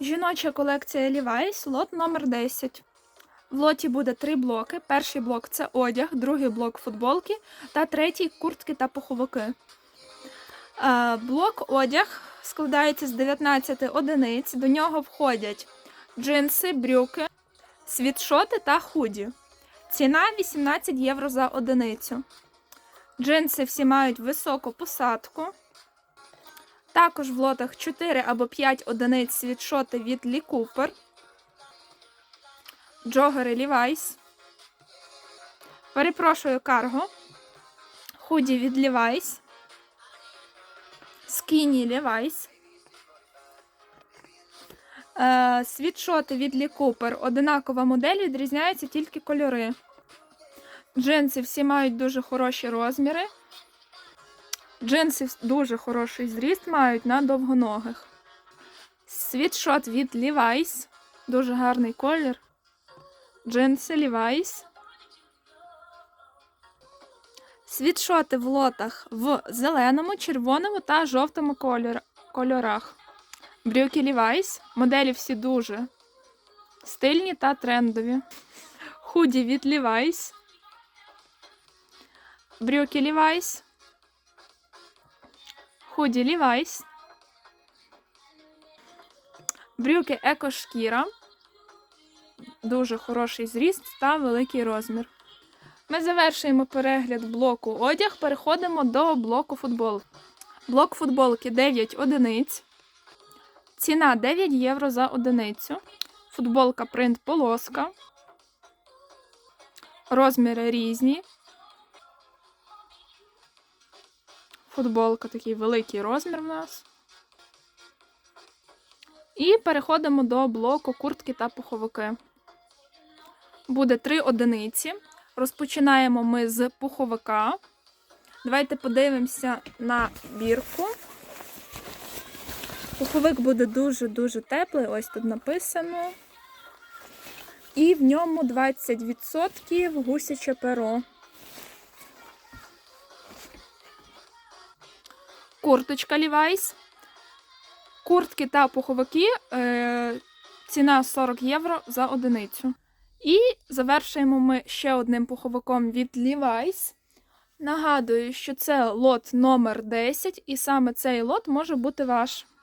Жіноча колекція Levi's, лот номер 10. В лоті буде три блоки. Перший блок це одяг, другий блок футболки та третій куртки та пуховики. Е, Блок одяг складається з 19 одиниць. До нього входять джинси, брюки, світшоти та худі. Ціна 18 євро за одиницю. Джинси всі мають високу посадку. Також в лотах 4 або 5 одиниць світшоти від Lee Cooper. Джогери Levi's. Перепрошую карго. Худі від Levi's. Скіні. Е, світшоти від Lee Cooper. Одинакова модель, відрізняються тільки кольори. Джинси всі мають дуже хороші розміри. Джинси дуже хороший зріст мають на довгоногих. Світшот від Levi's. Дуже гарний колір. Джинси Levi's. Світшоти в лотах в зеленому, червоному та жовтому кольор- кольорах. Брюки Levi's. Моделі всі дуже стильні та трендові. Худі від Levi's. Брюки Levi's. Худі Levi's. Брюки екошкіра. Дуже хороший зріст та великий розмір. Ми завершуємо перегляд блоку одяг. Переходимо до блоку футбол. Блок футболки 9 одиниць. Ціна 9 євро за одиницю. Футболка принт полоска. Розміри різні. Футболка такий великий розмір в нас. І переходимо до блоку куртки та пуховики. Буде три одиниці. Розпочинаємо ми з пуховика. Давайте подивимося на бірку. Пуховик буде дуже-дуже теплий, ось тут написано. І в ньому 20% гусяче перо. Курточка Levi's. Куртки та пуховики. Е, ціна 40 євро за одиницю. І завершуємо ми ще одним пуховиком від Levi's. Нагадую, що це лот номер 10, і саме цей лот може бути ваш.